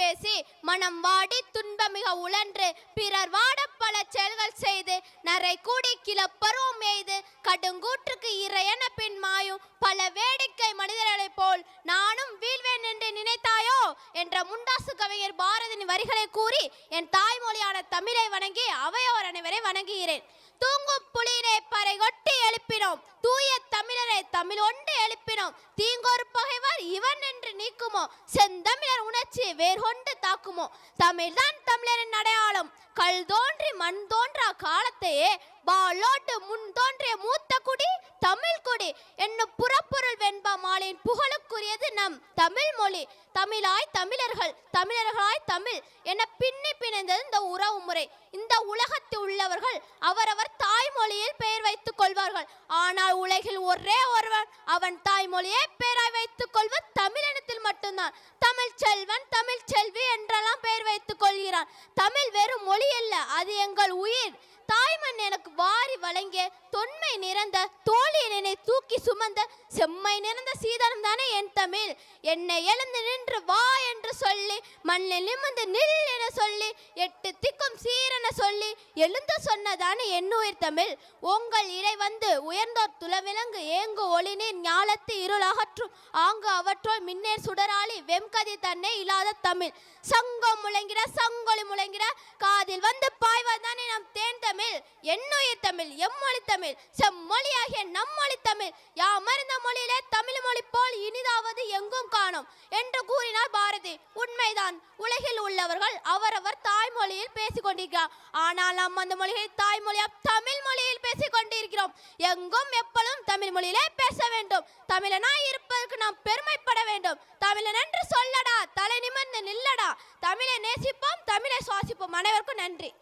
பேசி மனம் வாடி துன்பமிக உழன்று பிறர் வாட பல செயல்கள் செய்து நரை கூடி கிளப்பரும் எய்து. கடுங்கூற்றுக்கு இறையன பின் மாயும் பல வேடிக்கை மனிதர்களைப் போல் நானும் வீழ்வேன் என்று நினைத்தாயோ? என்ற முண்டாசு கவிஞர் பாரதியின் வரிகளை கூறி என் தாய்மொழியான தமிழை வணங்கி அவையோர் அனைவரை வணங்குகிறேன். தூங்கும் புலியினை பறை கொட்டி எழுப்பினோம். தூய தமிழரை தமிழ் ஒன்று எழுப்பினோம் தீங்கோர் பகைவர் இவன் என்று நீக்குமோ? செந்தமிழர் உணர்ச்சி வேர் கொண்டு தாக்குமோ? தமிழ்தான் தமிழரின் அடையாளம். கல் தோன்றி மண் தோன்றா காலத்தையே பாலோட்டு முன் தோன்றிய மூத்த குடி தமிழ் குடி என்னும் புறப்பொருள் நம் தமிழ் மொழி தமிழாய் தமிழர்கள் தமிழர்களாய் தமிழ் என பின்னி பிணைந்தது இந்த உறவு முறை. இந்த உலகத்தில் உள்ளவர்கள் அவரவர் தாய்மொழியில் பெயர் வைத்துக் கொள்வார்கள். ஆனால் உலகில் ஒரே ஒருவன் அவன் தாய்மொழியை பெயராய் வைத்துக் கொள்வது தமிழினத்தில் மட்டும்தான். தமிழ் செல்வன் தமிழ் செல்வி என்றெல்லாம் பெயர் வைத்துக் கொள்கிறான். தமிழ் வெறும் மொழி அல்ல அது எங்கள் உயிர். தாய்மண் எனக்கு வாரி வழங்கிய தொன்மை நிறைந்த சுமந்த செம்மை நிறைந்த சீதனம் தானே என் தமிழ். என்னை எழுந்து நின்று வா என்று சொல்லி மண்ணில் நிமிந்து நில் என சொல்லி எட்டு திக்கும் சீ சொல்லி? எழுந்து சொன்னதானே என் உயிர் தமிழ் உங்கள் இடை வந்து உயர்ந்தோர் துளவிலங்கு ஏங்கு ஒளிநீர் ஞாலத்து இருள் அகற்றும் ஆங்கு அவற்றோல் மின்னேர் சுடராளி வெம்கதி தன்னை இல்லாத தமிழ். சங்கம் முழங்கிற சங்கொலி முழங்கிற காதில் வந்து பாய்வதானே நம் தேன் தமிழ். எண்ணுயிர் தமிழ் எம்மொழி தமிழ் செம்மொழியாகிய நம்மொழி தமிழ். யாமறிந்த மொழியிலே தமிழ் மொழி போல் இனிதாவது எங்கும் காணோம் என்று கூறினார் பாரதி. உண்மைதான். உலகில் உள்ளவர்கள் அவரவர் தாய்மொழியில் பேசிக் கொண்டிருக்கிறார் ஆனால் நாம் அந்த மொழியை தாய்மொழியா தமிழ் மொழியில் பேசிக் கொண்டிருக்கிறோம் எங்கும் எப்பொழுதும் தமிழ் மொழியிலே பேச வேண்டும். தமிழனாய் இருப்பதற்கு நாம் பெருமைப்பட வேண்டும். தமிழன் என்று சொல்லடா. தலை நிமிர்ந்து நில்லடா. தமிழை நேசிப்போம். தமிழை சுவாசிப்போம். அனைவருக்கும் நன்றி.